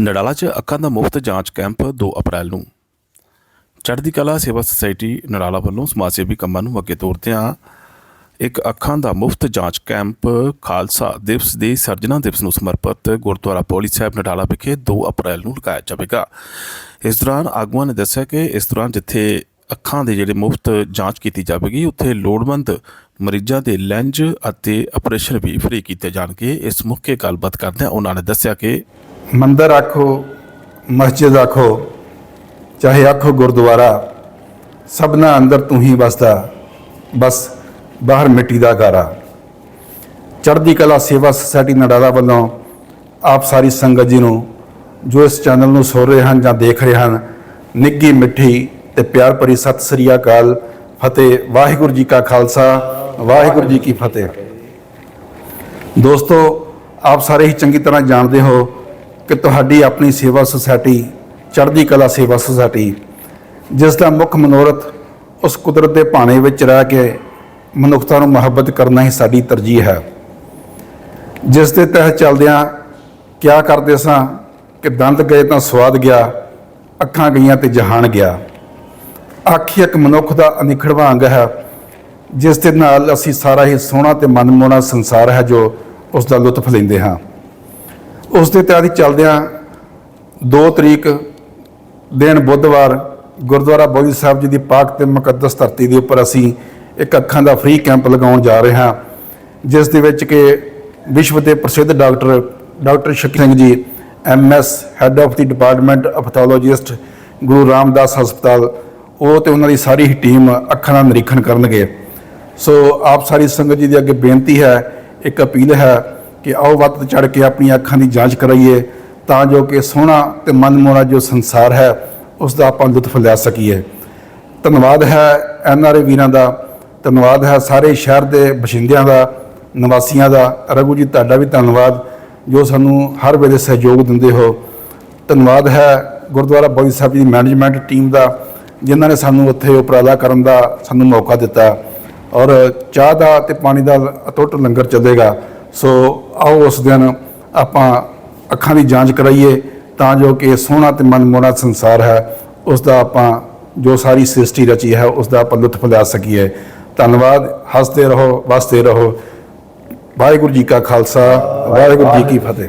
ਨਡਾਲਾ 'ਚ ਅੱਖਾਂ ਦਾ ਮੁਫਤ ਜਾਂਚ ਕੈਂਪ 2 ਅਪ੍ਰੈਲ ਨੂੰ। ਚੜ੍ਹਦੀ ਕਲਾ ਸੇਵਾ ਸੁਸਾਇਟੀ ਨਡਾਲਾ ਵੱਲੋਂ ਸਮਾਜ ਸੇਵੀ ਕੰਮਾਂ ਨੂੰ ਅੱਗੇ ਤੋਰਦਿਆਂ ਇੱਕ ਅੱਖਾਂ ਦਾ ਮੁਫਤ ਜਾਂਚ ਕੈਂਪ ਖਾਲਸਾ ਦਿਵਸ ਦੇ ਸਰਜਨਾ ਦਿਵਸ ਨੂੰ ਸਮਰਪਿਤ ਗੁਰਦੁਆਰਾ ਪੌਲੀ ਸਾਹਿਬ ਨਡਾਲਾ ਵਿਖੇ 2 ਅਪ੍ਰੈਲ ਨੂੰ ਲਗਾਇਆ ਜਾਵੇਗਾ। ਇਸ ਦੌਰਾਨ ਆਗੂਆਂ ਨੇ ਦੱਸਿਆ ਕਿ ਇਸ ਦੌਰਾਨ ਜਿੱਥੇ ਅੱਖਾਂ ਦੇ ਜਿਹੜੇ ਮੁਫਤ ਜਾਂਚ ਕੀਤੀ ਜਾਵੇਗੀ, ਉੱਥੇ ਲੋੜਵੰਦ ਮਰੀਜ਼ਾਂ ਦੇ ਲੈਂਜ ਅਤੇ ਆਪਰੇਸ਼ਨ ਵੀ ਫ੍ਰੀ ਕੀਤੇ ਜਾਣਗੇ। ਇਸ ਮੌਕੇ ਗੱਲਬਾਤ ਕਰਦਿਆਂ ਉਹਨਾਂ ਨੇ ਦੱਸਿਆ ਕਿ ਮੰਦਰ ਆਖੋ, ਮਸਜਿਦ ਆਖੋ, ਚਾਹੇ ਆਖੋ ਗੁਰਦੁਆਰਾ, ਸਭਨਾ ਅੰਦਰ ਤੂੰ ਹੀ ਵਸਦਾ, ਬਸ ਬਾਹਰ ਮਿੱਟੀ ਦਾ ਗਾਰਾ। ਚੜ੍ਹਦੀ ਕਲਾ ਸੇਵਾ ਸੁਸਾਇਟੀ ਨਡਾਲਾ ਵੱਲੋਂ ਆਪ ਸਾਰੀ ਸੰਗਤ ਜੀ ਨੂੰ, ਜੋ ਇਸ ਚੈਨਲ ਨੂੰ ਸੁਣ ਰਹੇ ਹਨ ਜਾਂ ਦੇਖ ਰਹੇ ਹਨ ਨਿੱਗੀ ਮਿੱਠੀ ਤੇ ਪਿਆਰ ਭਰੀ ਸਤਿ ਸ੍ਰੀ ਅਕਾਲ ਫਤਿਹ, ਵਾਹਿਗੁਰੂ ਜੀ ਕਾ ਖਾਲਸਾ, ਵਾਹਿਗੁਰੂ ਜੀ ਕੀ ਫਤਿਹ। ਦੋਸਤੋ, ਆਪ ਸਾਰੇ ਹੀ ਚੰਗੀ ਤਰ੍ਹਾਂ ਜਾਣਦੇ ਹੋ ਕਿ ਤੁਹਾਡੀ ਆਪਣੀ ਸੇਵਾ ਸੁਸਾਇਟੀ, ਚੜ੍ਹਦੀ ਕਲਾ ਸੇਵਾ ਸੁਸਾਇਟੀ, ਜਿਸ ਦਾ ਮੁੱਖ ਮਨੋਰਥ ਉਸ ਕੁਦਰਤ ਦੇ ਭਾਣੇ ਵਿੱਚ ਰਹਿ ਕੇ ਮਨੁੱਖਤਾ ਨੂੰ ਮੁਹੱਬਤ ਕਰਨਾ ਹੀ ਸਾਡੀ ਤਰਜੀਹ ਹੈ। ਜਿਸ ਦੇ ਤਹਿਤ ਚੱਲਦਿਆਂ ਕਿਆ ਕਰਦੇ ਸਾਂ ਕਿ ਦੰਦ ਗਏ ਤਾਂ ਸਵਾਦ ਗਿਆ, ਅੱਖਾਂ ਗਈਆਂ ਤੇ ਜਹਾਨ ਗਿਆ। ਅੱਖ ਹੀ ਇੱਕ ਮਨੁੱਖ ਦਾ ਅਨਿਖੜਵਾਂ ਅੰਗ ਹੈ, ਜਿਸ ਦੇ ਨਾਲ ਅਸੀਂ ਸਾਰਾ ਹੀ ਸੋਹਣਾ ਤੇ ਮਨਮੋਹਣਾ ਸੰਸਾਰ ਹੈ ਜੋ ਉਸ ਦਾ ਲੁਤਫ ਲੈਂਦੇ ਹਾਂ। ਉਸ ਦੇ ਤਹਿਤ ਹੀ ਚੱਲਦਿਆਂ 2 ਤਰੀਕ ਦਿਨ ਬੁੱਧਵਾਰ ਗੁਰਦੁਆਰਾ ਬੋਧੀ ਸਾਹਿਬ ਜੀ ਦੀ ਪਾਕ ਤੇ ਮੁਕੱਦਸ ਧਰਤੀ ਦੇ ਉੱਪਰ ਅਸੀਂ ਇੱਕ ਅੱਖਾਂ ਦਾ ਫ੍ਰੀ ਕੈਂਪ ਲਗਾਉਣ ਜਾ ਰਹੇ ਹਾਂ, ਜਿਸ ਦੇ ਵਿੱਚ ਕਿ ਵਿਸ਼ਵ ਦੇ ਪ੍ਰਸਿੱਧ doctor doctor Shaki Singh ji MS head of the department pathologist Guru Ramdas ਹਸਪਤਾਲ, ਉਹ ਤੇ ਉਹਨਾਂ ਦੀ ਸਾਰੀ ਹੀ ਟੀਮ ਅੱਖਾਂ ਦਾ ਨਿਰੀਖਣ ਕਰਨਗੇ। ਸੋ ਆਪ ਸਾਰੀ ਸੰਗਤ ਜੀ ਦੀ ਅੱਗੇ ਬੇਨਤੀ ਹੈ, ਇੱਕ ਅਪੀਲ ਹੈ ਕਿ ਆਓ ਵੱਧ ਚੜ ਕੇ ਆਪਣੀਆਂ ਅੱਖਾਂ ਦੀ ਜਾਂਚ ਕਰਾਈਏ, ਤਾਂ ਜੋ ਕਿ ਸੋਹਣਾ ਤੇ ਮਨਮੋਹਣਾ ਜੋ ਸੰਸਾਰ ਹੈ ਉਸ ਦਾ ਆਪਾਂ ਲੁਤਫ ਲੈ ਸਕੀਏ। ਧੰਨਵਾਦ ਹੈ ਐਨਆਰਏ ਵੀਰਾਂ ਦਾ, ਧੰਨਵਾਦ ਹੈ ਸਾਰੇ ਸ਼ਹਿਰ ਦੇ ਬਸ਼ਿੰਦਿਆਂ ਦਾ, ਨਿਵਾਸੀਆਂ ਦਾ। ਰਘੂ ਜੀ, ਤੁਹਾਡਾ ਵੀ ਧੰਨਵਾਦ, ਜੋ ਸਾਨੂੰ ਹਰ ਵੇਲੇ ਸਹਿਯੋਗ ਦਿੰਦੇ ਹੋ। ਧੰਨਵਾਦ ਹੈ ਗੁਰਦੁਆਰਾ ਬੋਧੀ ਸਾਹਿਬ ਜੀ ਦੀ ਮੈਨੇਜਮੈਂਟ ਟੀਮ ਦਾ, ਜਿਨ੍ਹਾਂ ਨੇ ਸਾਨੂੰ ਉੱਥੇ ਉਪਰਾਲਾ ਕਰਨ ਦਾ ਸਾਨੂੰ ਮੌਕਾ ਦਿੱਤਾ। ਔਰ ਚਾਹ ਦਾ ਤੇ ਪਾਣੀ ਦਾ ਅਟੁੱਟ ਲੰਗਰ ਚੱਲੇਗਾ। ਸੋ ਆਓ ਉਸ ਦਿਨ ਆਪਾਂ ਅੱਖਾਂ ਦੀ ਜਾਂਚ ਕਰਾਈਏ ਤਾਂ ਜੋ ਕਿ ਸੋਹਣਾ ਤੇ ਮਨਮੋਹਣਾ ਸੰਸਾਰ ਹੈ ਉਸ ਦਾ ਆਪਾਂ ਜੋ ਸਾਰੀ ਸ੍ਰਿਸ਼ਟੀ ਰਚੀ ਹੈ ਉਸ ਦਾ ਆਪਾਂ ਲੁਤਫ ਲੈ ਸਕੀਏ। ਧੰਨਵਾਦ, ਹੱਸਦੇ ਰਹੋ, ਵਸਦੇ ਰਹੋ। ਵਾਹਿਗੁਰੂ ਜੀ ਕਾ ਖਾਲਸਾ, ਵਾਹਿਗੁਰੂ ਜੀ ਕੀ ਫਤਿਹ।